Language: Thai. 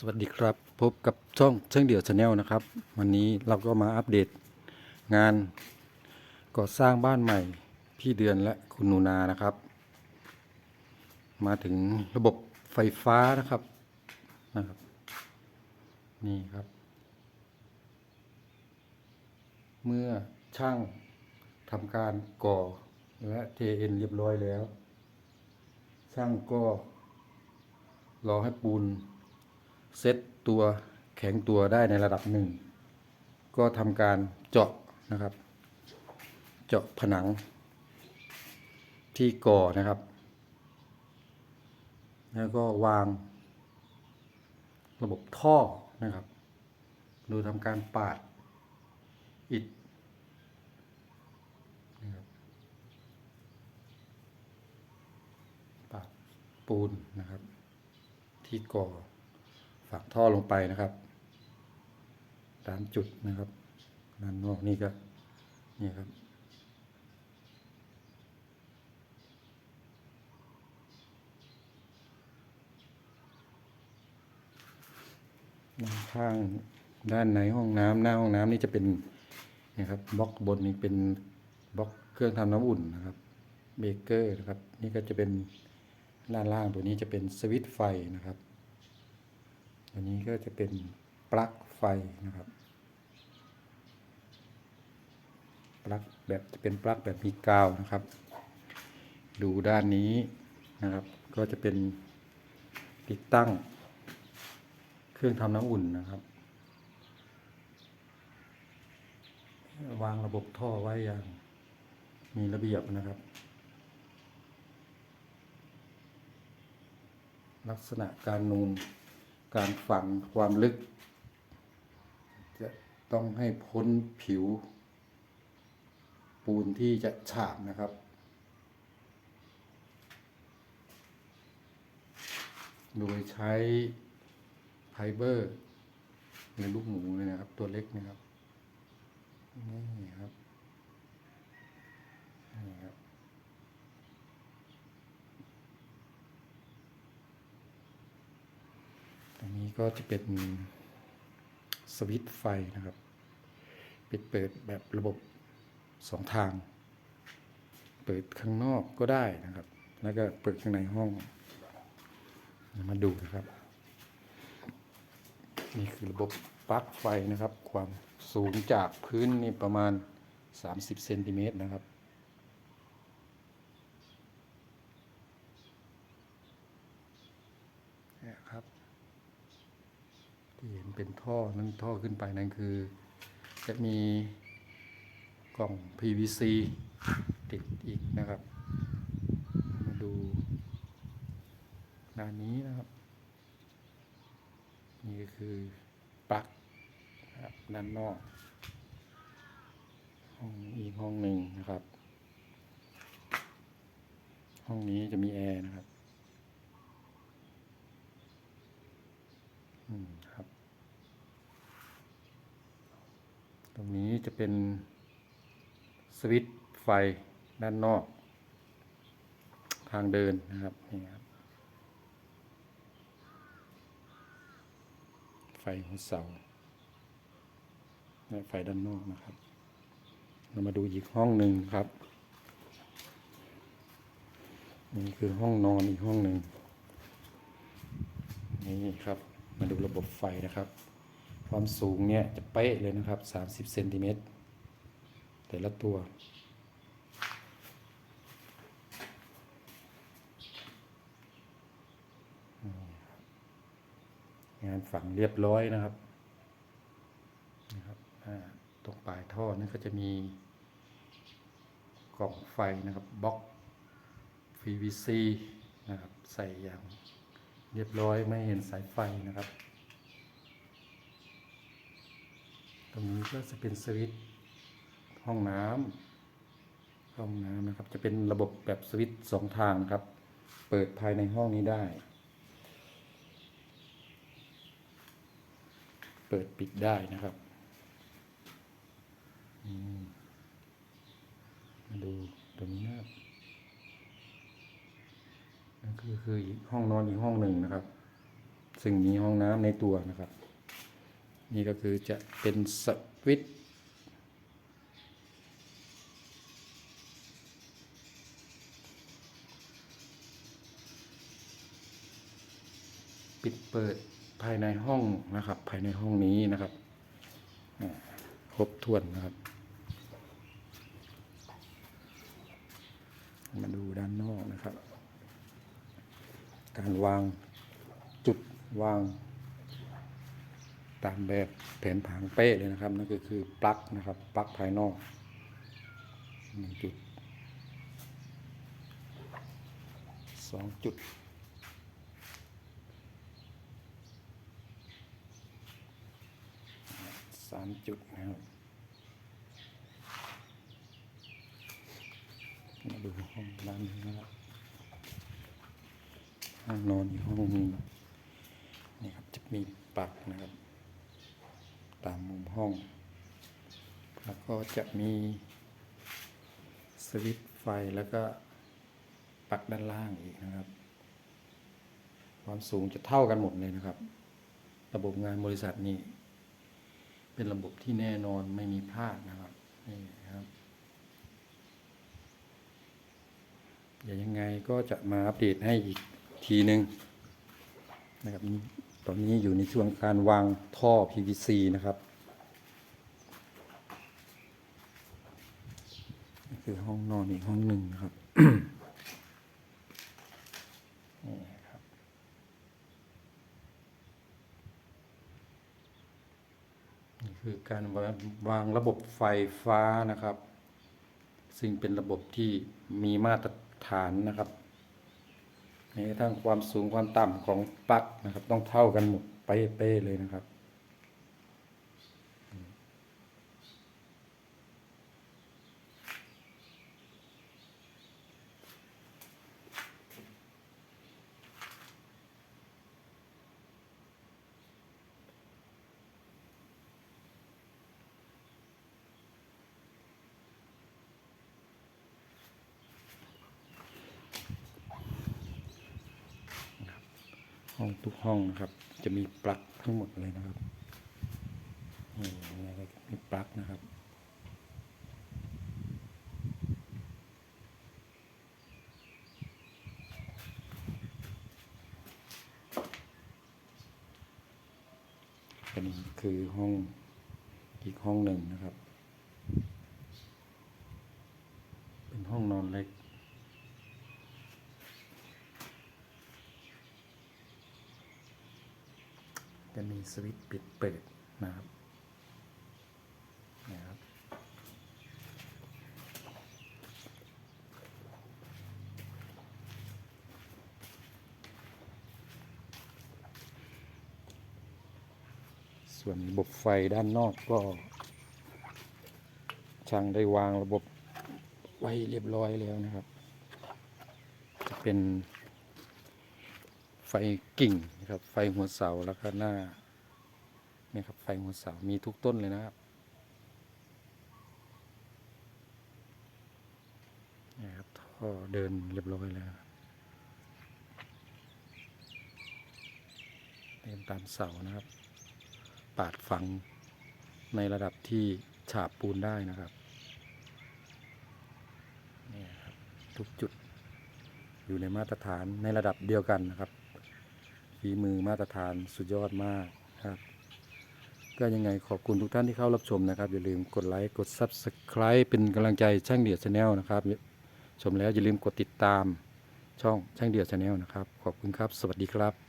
สวัสดีครับ พบกับช่องเชิงเดี่ยวชาแนลนะครับ วันนี้เราก็มาอัปเดตงานก่อสร้างบ้านใหม่ พี่เดือนและคุณนูนานะครับ มาถึงระบบไฟฟ้านะครับนะครับ นี่ครับ เมื่อช่างทำการก่อและเทเอ็นเรียบร้อยแล้ว ช่างก็รอให้ปูน เซตตัวแข็งตัวได้ในระดับหนึ่ง ก็ทำการเจาะนะครับ เจาะผนังที่ก่อนะครับ แล้วก็วางระบบท่อนะครับ โดยทำการปาดอิฐนะครับปาดปูนนะครับ ที่ก่อ ฝักท่อลงไปนะครับตามจุดนะครับด้านนอกนี่ก็นี่ครับด้านข้างด้านในห้องน้ำหน้าห้องน้ำนี่จะเป็นนะครับบล็อกบนนี้เป็นบล็อกเครื่องทำน้ำอุ่นนะครับเบเกอร์นะครับ นี่ก็จะเป็นด้านล่างตัวนี้จะเป็นสวิตช์ไฟนะครับ ตัวนี้ก็จะเป็นปลั๊กไฟนะครับปลั๊กแบบจะเป็นปลั๊กแบบมีกาวนะครับ ดูด้านนี้นะครับ ก็จะเป็นติดตั้ง เครื่องทำน้ำอุ่นนะครับ วางระบบท่อไว้อย่างมีระเบียบนะครับ ลักษณะการนูน การฝังความลึก จะต้องให้พ้นผิว ปูนที่จะฉาบนะครับ โดยใช้ไฟเบอร์ในลูกหมูเลยนะครับ ตัวเล็กนะครับนี่ครับนี่ครับ ตรง นี้ก็จะเป็นสวิตช์ไฟนะครับ ปิดเปิดแบบระบบสองทาง เปิดข้างนอกก็ได้นะครับ แล้วก็เปิดข้างในห้อง มาดูนะครับ นี่คือระบบปลั๊กไฟนะครับ ความสูงจากพื้นนี่ประมาณ 30เซนติเมตรนะครับ เนี่ยครับ ที่ เป็นท่อนั้นท่อขึ้นไปนั่นคือ จะมีกล่อง PVC ติดอีกนะครับ มาดูด้านนี้นะครับ นี่ก็คือปลั๊กครับด้านนอกห้องอีกห้องหนึ่งนะครับ ห้องนี้จะมีแอร์นะครับ อืมครับ ตรงนี้ จะเป็นสวิตช์ไฟด้านนอก ทางเดินนะครับนี่ครับ ไฟหัวเสาและไฟด้านนอกนะครับ เรามาดูอีกห้องหนึ่งครับ นี่คือห้องนอนอีกห้องหนึ่งนี่ครับ มาดูระบบไฟนะครับ ความสูงเนี่ยจะเป๊ะเลยนะครับ 30เซนติเมตรแต่ละตัว งานฝังเรียบร้อยนะครับนะครับตรงปลายท่อนั่นก็จะมีกล่องไฟนะครับบล็อก PVC นะครับใส่อย่างเรียบร้อยไม่เห็นสายไฟนะครับ ต รงนี้ก็จะเป็นสวิตช์ห้องน้ำห้องน้ำนะครับ จะเป็นระบบแบบสวิตช์สองทางครับ เปิดภายในห้องนี้ได้ เปิดปิดได้นะครับมาดูตรงนี้นะครับนั่นคือคืออีกห้องนอนอีกห้องหนึ่งนะครับ ซึ่งมีห้องน้ำในตัวนะครับ นี่ก็คือจะเป็นสวิตปิดเปิดภายในห้องนะครับ ภายในห้องนี้นะครับครบถ้วนนะครับ มาดูด้านนอกนะครับ การวางจุดวาง ตามแบบแผนผังเป๊ะเลยนะครับ นั่นก็คือปลั๊กนะครับปลั๊กภายนอกหนึ่งจุดสองจุดสามจุดนะครับมาดูห้องด้านนี้นะครับห้องนอนอีกห้องนึงนี่ครับจะมีปลั๊กนะครับ ตามมุมห้อง แล้วก็จะมีสวิตไฟแล้วก็ปักด้านล่างอีกนะครับ ความสูงจะเท่ากันหมดเลยนะครับ ระบบงานบริษัทนี้ เป็นระบบที่แน่นอนไม่มีพลาดนะครับนี่ครับเดี๋ยวยังไงก็จะมาอัปเดตให้อีกทีหนึ่งนะครับนี่ ตอนนี้อยู่ในช่วงการวางท่อ PVC นะครับนี่คือห้องนอนอีกห้องหนึ่งนะครับนี่ครับ นี่คือการวางระบบไฟฟ้านะครับ ซึ่งเป็นระบบที่มีมาตรฐานนะครับ ในทั้งความสูงความต่ำของปลั๊กนะครับ ต้องเท่ากันหมดเป๊ะๆเลยนะครับ ห้องทุกห้องนะครับ จะมีปลั๊กทั้งหมดเลยนะครับนี่นี่ก็มีปลั๊กนะครับอันนี้คือห้องอีกห้องหนึ่งนะครับ เป็นห้องนอนเล็ก มีสวิตช์ปิดเปิดนะครับนะครับส่วนระบบไฟด้านนอกก็ ช่างได้วางระบบไว้เรียบร้อยแล้วนะครับ จะเป็นไฟกิ่ง นะครับ ไฟหัวเสาแล้วก็หน้านี่ครับ ไฟหัวเสา มีทุกต้นเลยนะครับนี่ครับท่อเดินเรียบร้อยแล้วเดินตามเสานะครับ ปาดฝังในระดับที่ฉาบปูนได้นะครับนี่ครับ ทุกจุดอยู่ในมาตรฐานในระดับเดียวกันนะครับ ฝีมือมาตรฐานสุดยอดมากครับ ก็ยังไงขอบคุณทุกท่านที่เข้ารับชมนะครับ อย่าลืมกดไลค์กด Subscribe เป็นกำลังใจช่างเดียดชาแนลนะครับ ชมแล้วอย่าลืมกดติดตามช่องช่างเดียดชาแนลนะครับ ขอบคุณครับ สวัสดีครับ